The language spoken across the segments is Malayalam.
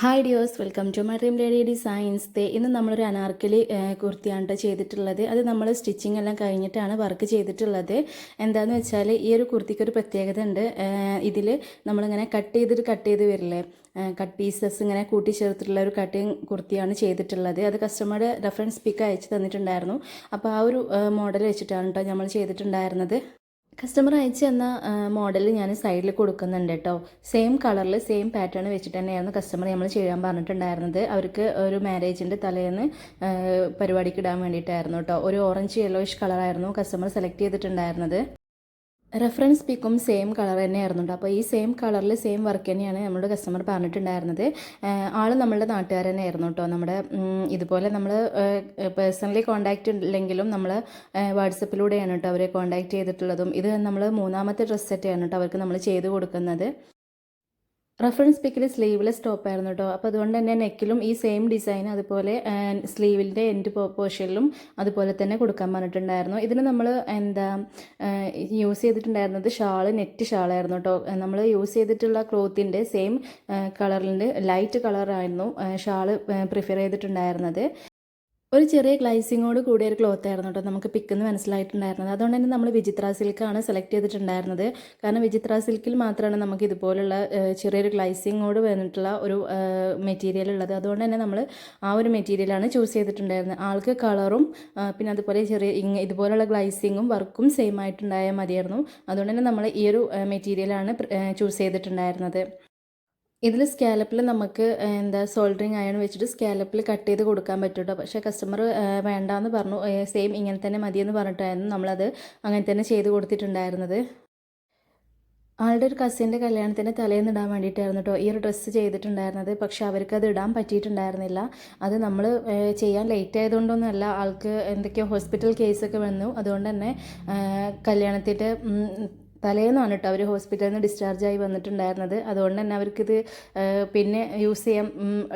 Hi dears welcome to my dream lady designs ദേ ഇന്ന് നമ്മളൊരു അനാർക്കലി കുർത്തിയാണ് ട്ടോ ചെയ്തിട്ടുള്ളത്. അത് നമ്മൾ സ്റ്റിച്ചിങ് എല്ലാം കഴിഞ്ഞിട്ടാണ് വർക്ക് ചെയ്തിട്ടുള്ളത്. എന്താണെന്ന് വെച്ചാൽ ഈ ഒരു കുർത്തിക്ക് ഒരു പ്രത്യേകത ഉണ്ട്. ഇതിൽ നമ്മളിങ്ങനെ കട്ട് ചെയ്തിട്ട് കട്ട് ചെയ്ത് വരില്ലേ? കട്ട് പീസസ് ഇങ്ങനെ കൂട്ടി ചേർത്തിട്ടുള്ള ഒരു കട്ടിങ് കുർത്തിയാണ് ചെയ്തിട്ടുള്ളത്. അത് കസ്റ്റമറുടെ റെഫറൻസ് പിക്ക് അയച്ച് തന്നിട്ടുണ്ടായിരുന്നു. അപ്പോൾ ആ ഒരു മോഡൽ വെച്ചിട്ടാണ് കേട്ടോ നമ്മൾ ചെയ്തിട്ടുണ്ടായിരുന്നത്. കസ്റ്റമർ അയച്ചു തന്ന മോഡൽ ഞാൻ സൈഡിൽ കൊടുക്കുന്നുണ്ട് കേട്ടോ സെയിം കളറിൽ സെയിം പാറ്റേൺ വെച്ചിട്ട് തന്നെയായിരുന്നു കസ്റ്റമർ നമ്മൾ ചെയ്യാൻ പറഞ്ഞിട്ടുണ്ടായിരുന്നത്. അവർക്ക് ഒരു മാരേജിന്റെ തലേന്ന് പരിപാടിക്ക് ഇടാൻ വേണ്ടിയിട്ടായിരുന്നു കേട്ടോ ഒരു ഓറഞ്ച് യെല്ലോയിഷ് കളറായിരുന്നു കസ്റ്റമർ സെലക്ട് ചെയ്തിട്ടുണ്ടായിരുന്നത്. റെഫറൻസ് പിക്കും സെയിം കളർ തന്നെയായിരുന്നു അപ്പോൾ ഈ സെയിം കളറിൽ സെയിം വർക്ക് തന്നെയാണ് നമ്മുടെ കസ്റ്റമർ പറഞ്ഞിട്ടുണ്ടായിരുന്നത്. ആൾ നമ്മളുടെ നാട്ടുകാർ തന്നെയായിരുന്നു കേട്ടോ നമ്മുടെ ഇതുപോലെ നമ്മൾ പേഴ്സണലി കോൺടാക്റ്റ് ഇല്ലെങ്കിലും നമ്മൾ വാട്സപ്പിലൂടെയാണ് കേട്ടോ അവരെ കോൺടാക്ട് ചെയ്തിട്ടുള്ളതും. ഇത് നമ്മൾ മൂന്നാമത്തെ ഡ്രസ്സ് ആണ് കേട്ടോ അവർക്ക് നമ്മൾ ചെയ്ത് കൊടുക്കുന്നത്. റെഫറൻസ് പിക്കിൽ സ്ലീവ്ലെസ് സ്റ്റോപ്പ് ആയിരുന്നു കേട്ടോ അപ്പോൾ അതുകൊണ്ട് തന്നെ നെക്കിലും ഈ സെയിം ഡിസൈൻ അതുപോലെ സ്ലീവിന്റെ എൻഡ് പോർഷനിലും അതുപോലെ തന്നെ കൊടുക്കാൻ പറഞ്ഞിട്ടുണ്ടായിരുന്നു. ഇതിന് നമ്മൾ എന്താ യൂസ് ചെയ്തിട്ടുണ്ടായിരുന്നത് ഷാൾ നെറ്റ് ഷാളായിരുന്നു കേട്ടോ നമ്മൾ യൂസ് ചെയ്തിട്ടുള്ള ക്ലോത്തിന്റെ സെയിം കളറിന്റെ ലൈറ്റ് കളറായിരുന്നു ഷാൾ പ്രിഫർ ചെയ്തിട്ടുണ്ടായിരുന്നത്. ഒരു ചെറിയ ഗ്ലൈസിങ്ങോട് കൂടിയ ഒരു ക്ലോത്ത് ആയിരുന്നു കേട്ടോ നമുക്ക് പിക്കെന്ന് മനസ്സിലായിട്ടുണ്ടായിരുന്നത്. അതുകൊണ്ട് തന്നെ നമ്മൾ വിചിത്ര സിൽക്കാണ് സെലക്ട് ചെയ്തിട്ടുണ്ടായിരുന്നത്. കാരണം വിചിത്ര സിൽക്കിൽ മാത്രമാണ് നമുക്ക് ഇതുപോലുള്ള ചെറിയൊരു ഗ്ലൈസിങ്ങോട് വന്നിട്ടുള്ള ഒരു മെറ്റീരിയൽ ഉള്ളത്. അതുകൊണ്ട് തന്നെ നമ്മൾ ആ ഒരു മെറ്റീരിയലാണ് ചൂസ് ചെയ്തിട്ടുണ്ടായിരുന്നത്. ആൾക്ക് കളറും പിന്നെ അതുപോലെ ചെറിയ ഇതുപോലുള്ള ഗ്ലൈസിങ്ങും വർക്കും സെയിം ആയിട്ടുണ്ടായാൽ മതിയായിരുന്നു. അതുകൊണ്ട് തന്നെ നമ്മൾ ഈ ഒരു മെറ്റീരിയലാണ് ചൂസ് ചെയ്തിട്ടുണ്ടായിരുന്നത്. ഇതിൽ സ്കാലപ്പിൽ നമുക്ക് എന്താ സോൾഡറിങ് അയൺ വെച്ചിട്ട് സ്കാലപ്പിൽ കട്ട് ചെയ്ത് കൊടുക്കാൻ പറ്റുമോ പക്ഷേ കസ്റ്റമർ വേണ്ടാന്ന് പറഞ്ഞു സെയിം ഇങ്ങനെ തന്നെ മതിയെന്ന് പറഞ്ഞിട്ടായിരുന്നു നമ്മളത് അങ്ങനെ തന്നെ ചെയ്ത് കൊടുത്തിട്ടുണ്ടായിരുന്നത്. ആളുടെ ഒരു കസിന്റെ കല്യാണത്തിന് തലേന്ന് ഇടാൻ വേണ്ടിയിട്ടായിരുന്നു കേട്ടോ ഈ ഒരു ഡ്രസ്സ് ചെയ്തിട്ടുണ്ടായിരുന്നത്. പക്ഷേ അവർക്ക് അത് ഇടാൻ പറ്റിയിട്ടുണ്ടായിരുന്നില്ല. അത് നമ്മൾ ചെയ്യാൻ ലേറ്റ് ആയതുകൊണ്ടൊന്നുമല്ല ആൾക്ക് എന്തൊക്കെയോ ഹോസ്പിറ്റൽ കേസൊക്കെ വന്നു. അതുകൊണ്ട് തന്നെ കല്യാണത്തിന്റെ തലേന്നാണ് കേട്ടോ അവർ ഹോസ്പിറ്റലിൽ നിന്ന് ഡിസ്ചാർജ് ആയി വന്നിട്ടുണ്ടായിരുന്നത്. അതുകൊണ്ട് തന്നെ അവർക്കിത് പിന്നെ യൂസ് ചെയ്യാൻ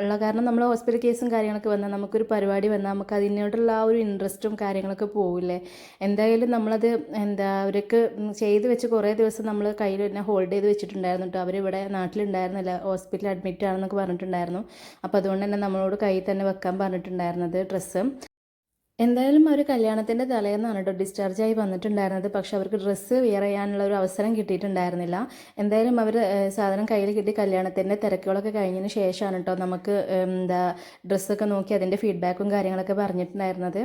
ഉള്ള കാരണം നമ്മൾ ഹോസ്പിറ്റൽ കേസും കാര്യങ്ങളൊക്കെ വന്നാൽ നമുക്കൊരു പരിപാടി വന്നാൽ നമുക്ക് അതിനോടുള്ള ആ ഒരു ഇൻട്രസ്റ്റും കാര്യങ്ങളൊക്കെ പോവില്ലേ? എന്തായാലും നമ്മളത് എന്താ അവർക്ക് ചെയ്ത് വെച്ച് കുറേ ദിവസം നമ്മൾ കയ്യിൽ തന്നെ ഹോൾഡ് ചെയ്ത് വെച്ചിട്ടുണ്ടായിരുന്നു കേട്ടോ. അവരിവിടെ നാട്ടിലുണ്ടായിരുന്നില്ല. ഹോസ്പിറ്റലിൽ അഡ്മിറ്റ് ആണെന്നൊക്കെ പറഞ്ഞിട്ടുണ്ടായിരുന്നു. അപ്പോൾ അതുകൊണ്ട് തന്നെ നമ്മളോട് കയ്യിൽ തന്നെ വെക്കാൻ പറഞ്ഞിട്ടുണ്ടായിരുന്നത് ഡ്രസ്സ്. എന്തായാലും അവർ കല്യാണത്തിന്റെ തലേന്നാണ് കേട്ടോ ഡിസ്ചാർജ് ആയി വന്നിട്ടുണ്ടായിരുന്നത്. പക്ഷെ അവർക്ക് ഡ്രസ്സ് വെയർ ചെയ്യാനുള്ള ഒരു അവസരം കിട്ടിയിട്ടുണ്ടായിരുന്നില്ല. എന്തായാലും അവർ സാധനം കയ്യിൽ കിട്ടി കല്യാണത്തിന്റെ തിരക്കുകളൊക്കെ കഴിഞ്ഞതിന് ശേഷമാണ് കേട്ടോ നമുക്ക് എന്താ ഡ്രസ്സൊക്കെ നോക്കി അതിന്റെ ഫീഡ്ബാക്കും കാര്യങ്ങളൊക്കെ പറഞ്ഞിട്ടുണ്ടായിരുന്നത്.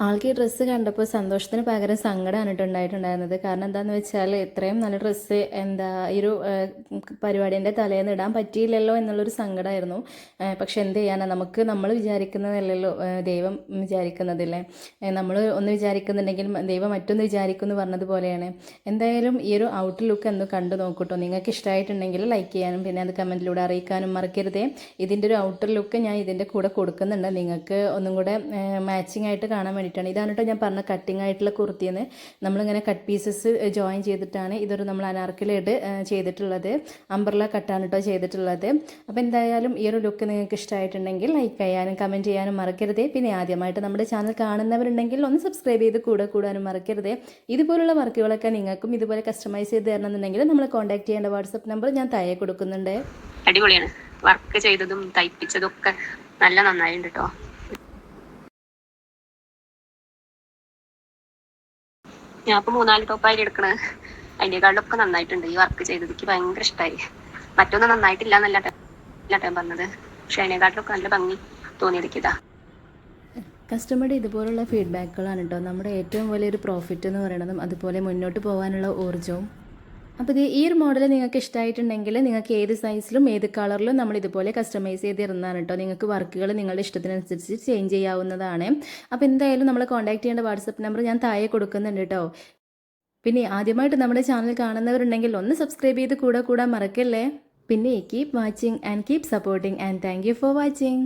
ആൾക്ക് ഈ ഡ്രസ്സ് കണ്ടപ്പോൾ സന്തോഷത്തിന് പകരം സങ്കടമാണ് കേട്ടോ ഉണ്ടായിട്ടുണ്ടായിരുന്നത് കാരണം എന്താണെന്ന് വെച്ചാൽ ഇത്രയും നല്ല ഡ്രസ്സ് എന്താ ഈ ഒരു പരിപാടീന്റെ തലേന്ന് ഇടാൻ പറ്റിയില്ലല്ലോ എന്നുള്ളൊരു സങ്കടമായിരുന്നു പക്ഷെ എന്ത് ചെയ്യാനാ? നമുക്ക് നമ്മൾ വിചാരിക്കുന്നതല്ലല്ലോ. ദൈവം വിചാരിക്കുന്നതില്ലേ? നമ്മൾ ഒന്ന് വിചാരിക്കുന്നുണ്ടെങ്കിൽ ദൈവം മറ്റൊന്ന് വിചാരിക്കും എന്ന് പറഞ്ഞതുപോലെയാണ്. എന്തായാലും ഈ ഒരു ഔട്ട് ലുക്ക് ഒന്ന് കണ്ടു നോക്കൂട്ടോ. നിങ്ങൾക്ക് ഇഷ്ടമായിട്ടുണ്ടെങ്കിൽ ലൈക്ക് ചെയ്യാനും പിന്നെ അത് കമന്റിലൂടെ അറിയിക്കാനും മറക്കരുതേ. ഇതിന്റെ ഒരു ഔട്ടർ ലുക്ക് ഞാൻ ഇതിന്റെ കൂടെ കൊടുക്കുന്നുണ്ട്. നിങ്ങൾക്ക് ഒന്നും കൂടെ മാച്ചിങ് ആയിട്ട് കാണാൻ വേണ്ടിയിട്ടാണ് ഇതാണ് കേട്ടോ ഞാൻ പറഞ്ഞ കട്ടിങ് ആയിട്ടുള്ള കുർത്തിയെന്ന് നമ്മളിങ്ങനെ കട്ട് പീസസ് ജോയിൻ ചെയ്തിട്ടാണ് ഇതൊരു നമ്മൾ അനാർക്കിലായിട്ട് ചെയ്തിട്ടുള്ളത്. അമ്പർല കട്ടാണ് കേട്ടോ ചെയ്തിട്ടുള്ളത്. അപ്പോൾ എന്തായാലും ഈ ഒരു ലുക്ക് നിങ്ങൾക്ക് ഇഷ്ടമായിട്ടുണ്ടെങ്കിൽ ലൈക്ക് ചെയ്യാനും കമന്റ് ചെയ്യാനും മറക്കരുതേ. പിന്നെ ആദ്യമായിട്ട് നമ്മുടെ ചാനൽ കാണുന്നവരുണ്ടെങ്കിൽ ഒന്ന് സബ്സ്ക്രൈബ് ചെയ്ത് കൂടെ കൂടാനും മറക്കരുതേ. ഇതുപോലുള്ള വർക്കുകളൊക്കെ നിങ്ങൾക്കും ഇതുപോലെ കസ്റ്റമൈസ് ചെയ്ത് തരണമെന്നുണ്ടെങ്കിൽ നമ്മൾ കോൺടാക്ട് ചെയ്യേണ്ട വാട്സപ്പ് നമ്പർ ഞാൻ താഴെ കൊടുക്കുന്നുണ്ട്. അടിപൊളിയാണ്. വർക്ക് ചെയ്തതും തയ്പ്പിച്ചതും ഒക്കെ നല്ല നന്നായിട്ടുണ്ട് കേട്ടോ. ഞാൻ ഇപ്പൊ മൂന്നാൽ ടോപ്പായി എടുക്കണ. അതിനേക്കാളൊക്കെ നന്നായിട്ടുണ്ട്. ഈ വർക്ക് ചെയ്തത് എനിക്ക് ഭയങ്കര ഇഷ്ടമായി മറ്റൊന്നും നന്നായിട്ടില്ല എന്നല്ല ഞാൻ പറഞ്ഞത്. പക്ഷെ അതിനേക്കാട്ടിലൊക്കെ നല്ല ഭംഗി തോന്നിയത് ഇതാ. കസ്റ്റമറുടെ ഇതുപോലുള്ള ഫീഡ്ബാക്കുകളാണ് കേട്ടോ നമ്മുടെ ഏറ്റവും വലിയൊരു പ്രോഫിറ്റ് എന്ന് പറയുന്നതും അതുപോലെ മുന്നോട്ട് പോകാനുള്ള ഊർജവും അപ്പോൾ ഇത് ഈ ഒരു മോഡൽ നിങ്ങൾക്ക് ഇഷ്ടമായിട്ടുണ്ടെങ്കിൽ നിങ്ങൾക്ക് ഏത് സൈസിലും ഏത് കളറിലും നമ്മൾ ഇതുപോലെ കസ്റ്റമൈസ് ചെയ്തിരുന്നതാണ് കേട്ടോ. നിങ്ങൾക്ക് വർക്കുകൾ നിങ്ങളുടെ ഇഷ്ടത്തിനനുസരിച്ച് ചേഞ്ച് ചെയ്യാവുന്നതാണ്. അപ്പോൾ എന്തായാലും നമ്മൾ കോൺടാക്ട് ചെയ്യേണ്ട വാട്സപ്പ് നമ്പർ ഞാൻ താഴെ കൊടുക്കുന്നുണ്ട് കേട്ടോ. പിന്നെ ആദ്യമായിട്ട് നമ്മുടെ ചാനൽ കാണുന്നവരുണ്ടെങ്കിൽ ഒന്ന് സബ്സ്ക്രൈബ് ചെയ്ത് കൂടെ കൂടാൻ മറക്കല്ലേ? പിന്നെ keep watching and keep supporting and thank for watching